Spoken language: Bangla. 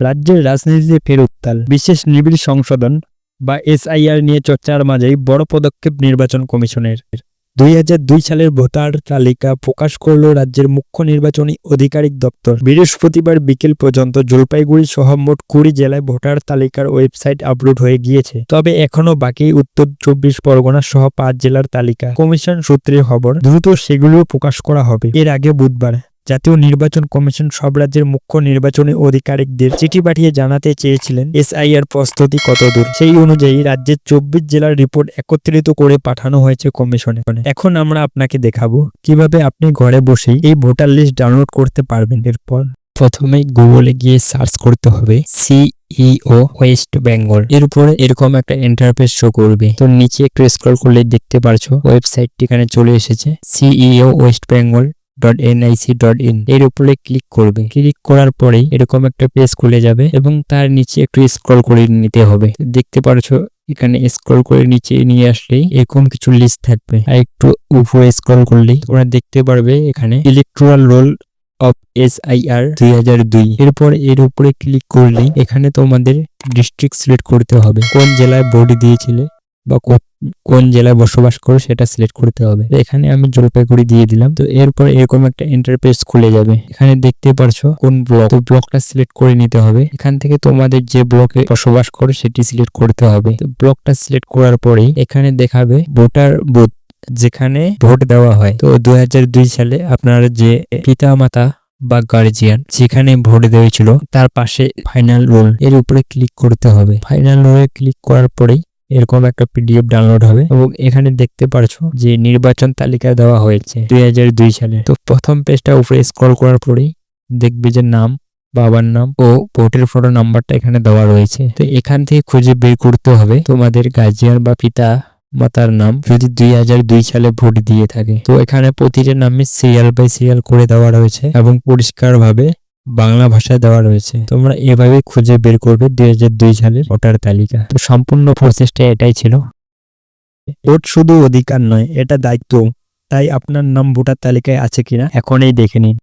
রাজ্যের রাজনীতিতে ফের উত্তাল বিশেষ নিবিড় সংশোধন বা এসআইআর নিয়ে চর্চার মাঝেই বড় পদক্ষেপ নির্বাচন কমিশনের। দুই হাজার দুই সালের ভোটার তালিকা প্রকাশ করল রাজ্যের মুখ্য নির্বাচনী আধিকারিক দপ্তর। বৃহস্পতিবার বিকেল পর্যন্ত জলপাইগুড়ি সহ মোট কুড়ি জেলায় ভোটার তালিকার ওয়েবসাইট আপলোড হয়ে গিয়েছে। তবে এখনও বাকি উত্তর চব্বিশ পরগনা সহ পাঁচ জেলার তালিকা। কমিশন সূত্রে খবর, দ্রুত সেগুলিও প্রকাশ করা হবে। এর আগে বুধবার জাতীয় নির্বাচন কমিশন সব রাজ্যের মুখ্য নির্বাচনী আধিকারিকদের চিঠি পাঠিয়ে জানাতে চেয়েছিলেন এসআইআর প্রস্তুতি কতদূর? সেই অনুযায়ী রাজ্যের চব্বিশ জেলার রিপোর্ট একত্রিত করে পাঠানো হয়েছে কমিশনে। এখন আমরা আপনাকে দেখাবো কীভাবে আপনি ঘরে বসেই এই ভোটার লিস্ট ডাউনলোড করতে পারবেন। এরপর প্রথমে গুগলে গিয়ে সার্চ করতে হবে সিইও ওয়েস্ট বেঙ্গল। এর উপরে এরকম একটা ইন্টারফেস শো করবে। তো নিচে একটু স্ক্রল করলে দেখতে পারছ ওয়েবসাইটটি এখানে চলে এসেছে, CEO West Bengal. Dot NIC dot in এর উপরে ক্লিক করবে। ক্লিক করার পরেই এরকম একটা পেজ খুলে যাবে এবং তার নিচে একটু স্ক্রল করে নিতে হবে। দেখতে পারছ, এখানে স্ক্রল করে নিচে নিয়ে আসলেই এরকম কিছু লিস্ট থাকবে। আর একটু উপরে স্ক্রল করলেই তোমরা দেখতে পারবে এখানে electoral roll of S I R দুই হাজার দুই। এরপর এর উপরে ক্লিক করলেই এখানে তোমাদের ডিস্ট্রিক্ট সিলেক্ট করতে হবে। কোন জেলায় ভোট দিয়েছিলে বা কোন জেলায় বসবাস করো সেটা সিলেক্ট করতে হবে। এখানে আমি জলপাইগুড়ি দিয়ে দিলাম। তো এরপর এরকম একটা ইন্টারফেস খুলে যাবে। এখানে দেখতে পারছ কোন ব্লক তো ব্লকটা সিলেক্ট করে নিতে হবে। এখান থেকে তোমাদের যে ব্লকে বসবাস করো সেটি সিলেক্ট করতে হবে। তো ব্লকটা সিলেক্ট করার পরেই এখানে দেখাবে ভোটার বুথ, যেখানে ভোট দেওয়া হয়। তো দুই হাজার দুই সালে আপনার যে পিতা মাতা বা গার্জিয়ান যেখানে ভোট দেওয়া ছিল তার পাশে ফাইনাল রোল এর উপরে ক্লিক করতে হবে। ফাইনাল রোলে ক্লিক করার পরেই এরকম একটা পিডিএফ ডাউনলোড হবে এবং এখানে দেখতে পারছ যে নির্বাচন তালিকা দেওয়া হয়েছে দুই হাজার দুই সালে। তো প্রথম পেজটা উপরে স্ক্রল করার পরেই দেখবে যে নাম, বাবার নাম ও ভোটের ফটো নাম্বারটা এখানে দেওয়া রয়েছে। তো এখান থেকে খুঁজে বের করতে হবে তোমাদের গার্জিয়ান বা পিতা মাতার নাম যদি দুই হাজার দুই সালে ভোট দিয়ে থাকে। তো এখানে প্রতিটা নামে সিরিয়াল বাই সিরিয়াল করে দেওয়া রয়েছে এবং পরিষ্কারভাবে বাংলা ভাষায় দেওয়া রয়েছে। তোমরা এভাবে খুঁজে বের করবে দুই হাজার দুই সালের ভোটার তালিকা। তো সম্পূর্ণ প্রসেসটা এটাই ছিল। ভোট শুধু অধিকার নয় এটা দায়িত্ব। তাই আপনার নাম ভোটার তালিকায় আছে কিনা? এখনই দেখে নিন।